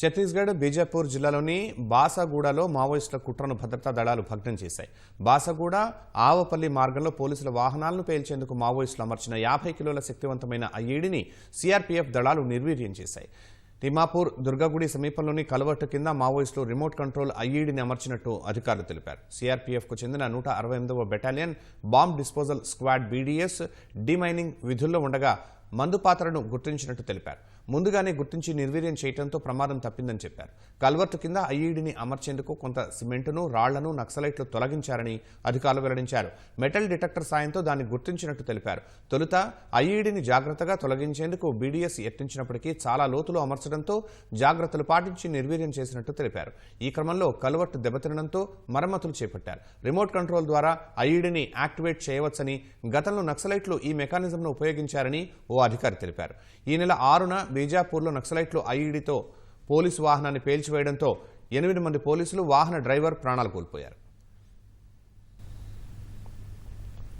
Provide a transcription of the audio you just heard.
ఛత్తీస్గఢ్ బీజాపూర్ జిల్లాలోని బాసాగూడలో మావోయిస్టుల కుట్రను భద్రతా దళాలు భగ్నం చేశాయి. బాసాగూడ ఆవపల్లి మార్గంలో పోలీసుల వాహనాలను పేల్చేందుకు మావోయిస్టులు అమర్చిన యాభై కిలోల శక్తివంతమైన ఐఈడిని సీఆర్పీఎఫ్ దళాలు నిర్వీర్యం చేశాయి. తిమాపూర్ దుర్గగుడి సమీపంలోని కలవట్టు కింద మావోయిస్టులు రిమోట్ కంట్రోల్ ఐఈడిని అమర్చినట్టు అధికారులు తెలిపారు. సీఆర్పీఎఫ్కు చెందిన నూట అరవై ఎనిమిదవ battalion bomb disposal squad BDS demining విధుల్లో ఉండగా మందు పాత్రను గుర్తించినట్టు తెలిపారు. ముందుగానే గుర్తించి నిర్వీర్యం చేయడంతో ప్రమాదం తప్పిందని చెప్పారు. కల్వర్టు కింద ఐఈడిని అమర్చేందుకు కొంత సిమెంటును రాళ్ళను నక్సలైట్లు తొలగించారని అధికారులు వెల్లడించారు. మెటల్ డిటెక్టర్ సాయంతో దాన్ని గుర్తించినట్టు తెలిపారు. తొలుత ఐఈడిని జాగ్రత్తగా తొలగించేందుకు బీడీఎస్ యత్నించినప్పటికీ చాలా లోతులో అమర్చడంతో జాగ్రత్తలు పాటించి నిర్వీర్యం చేసినట్టు తెలిపారు. ఈ క్రమంలో కల్వర్టు దెబ్బతినడంతో మరమ్మతులు చేపట్టారు. రిమోట్ కంట్రోల్ ద్వారా ఐఈడిని యాక్టివేట్ చేయవచ్చని గతంలో నక్సలైట్లు ఈ మెకానిజంను ఉపయోగించారని ఓ అధికారి తెలిపారు. ఈ నెల ఆరున బీజాపూర్లో నక్సలైట్లు ఐఈడితో పోలీసు వాహనాన్ని పేల్చివేయడంతో ఎనిమిది మంది పోలీసులు వాహన డ్రైవర్ ప్రాణాలు కోల్పోయారు.